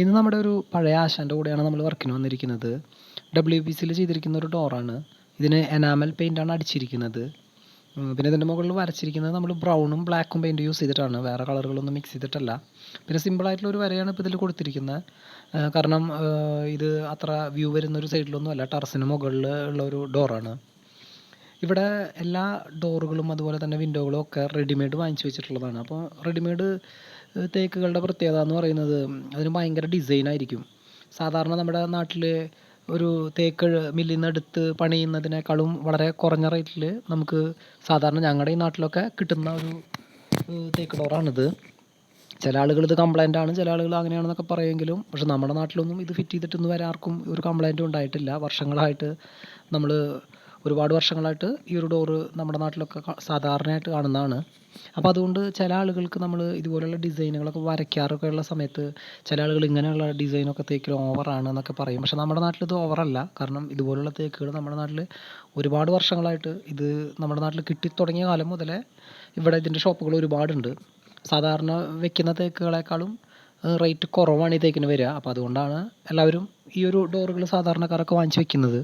ഇന്ന് നമ്മുടെ ഒരു പഴയ ആശാന്റെ കൂടെയാണ് നമ്മൾ വർക്കിന് വന്നിരിക്കുന്നത്. ഡബ്ല്യു പി സിയിൽ ചെയ്തിരിക്കുന്ന ഒരു ഡോറാണ് ഇതിന് എനാമൽ പെയിന്റാണ് അടിച്ചിരിക്കുന്നത്. പിന്നെ ഇതിന്റെ മുകളിൽ വരച്ചിരിക്കുന്നത് നമ്മൾ ബ്രൗണും ബ്ലാക്കും പെയിന്റ് യൂസ് ചെയ്തിട്ടാണ്. വേറെ കളറുകളൊന്നും മിക്സ് ചെയ്തിട്ടല്ല. പിന്നെ സിമ്പിളായിട്ടുള്ള ഒരു വരയാണ് ഇപ്പോൾ ഇതിൽ കൊടുത്തിരിക്കുന്നത് കാരണം ഇത് അത്ര വ്യൂ വരുന്ന ഒരു സൈഡിലൊന്നും അല്ല. ടെറസിന് മുകളിൽ ഉള്ള ഒരു ഡോറാണ് ഇവിടെ എല്ലാ ഡോറുകളും അതുപോലെ തന്നെ വിൻഡോകളും ഒക്കെ റെഡിമെയ്ഡ് വാങ്ങിച്ചു വെച്ചിട്ടുള്ളതാണ്. അപ്പോൾ റെഡിമെയ്ഡ് തേക്കുകളുടെ പ്രത്യേകത എന്ന് പറയുന്നത് അതിന് ഭയങ്കര ഡിസൈൻ ആയിരിക്കും. സാധാരണ നമ്മുടെ നാട്ടിൽ ഒരു തേക്ക് മില്ലിൽ നിന്ന് എടുത്ത് പണിയുന്നതിനേക്കാളും വളരെ കുറഞ്ഞ റേറ്റിൽ നമുക്ക് സാധാരണ ഞങ്ങളുടെ ഈ നാട്ടിലൊക്കെ കിട്ടുന്ന ഒരു തേക്ക് ഡോറാണിത്. ചില ആളുകൾ ഇത് കംപ്ലൈന്റ് ആണ് ചില ആളുകൾ അങ്ങനെയാണെന്നൊക്കെ പറയുമെങ്കിലും പക്ഷെ നമ്മുടെ നാട്ടിലൊന്നും ഇത് ഫിറ്റ് ചെയ്തിട്ടൊന്നും വരെ ആർക്കും ഒരു കംപ്ലൈന്റും ഉണ്ടായിട്ടില്ല. വർഷങ്ങളായിട്ട് നമ്മൾ ഒരുപാട് വർഷങ്ങളായിട്ട് ഈ ഒരു ഡോറ് നമ്മുടെ നാട്ടിലൊക്കെ സാധാരണയായിട്ട് കാണുന്നതാണ്. അപ്പോൾ അതുകൊണ്ട് ചില ആളുകൾക്ക് നമ്മൾ ഇതുപോലെയുള്ള ഡിസൈനുകളൊക്കെ വരയ്ക്കാറൊക്കെ ഉള്ള സമയത്ത് ചില ആളുകൾ ഇങ്ങനെയുള്ള ഡിസൈനൊക്കെ തേക്കിൽ ഓവറാണ് എന്നൊക്കെ പറയും. പക്ഷേ നമ്മുടെ നാട്ടിൽ ഇത് ഓവറല്ല. കാരണം ഇതുപോലുള്ള തേക്കുകൾ നമ്മുടെ നാട്ടിൽ ഒരുപാട് വർഷങ്ങളായിട്ട് ഇത് നമ്മുടെ നാട്ടിൽ കിട്ടിത്തുടങ്ങിയ കാലം മുതലേ ഇവിടെ ഇതിന്റെ ഷോപ്പുകൾ ഒരുപാടുണ്ട്. സാധാരണ വെക്കുന്ന തേക്കുകളെക്കാളും റേറ്റ് കുറവാണ് ഈ തേക്കിന് വരിക. അപ്പോൾ അതുകൊണ്ടാണ് എല്ലാവരും ഈ ഒരു ഡോറുകൾ സാധാരണക്കാരൊക്കെ വാങ്ങിച്ച് വെക്കുന്നത്.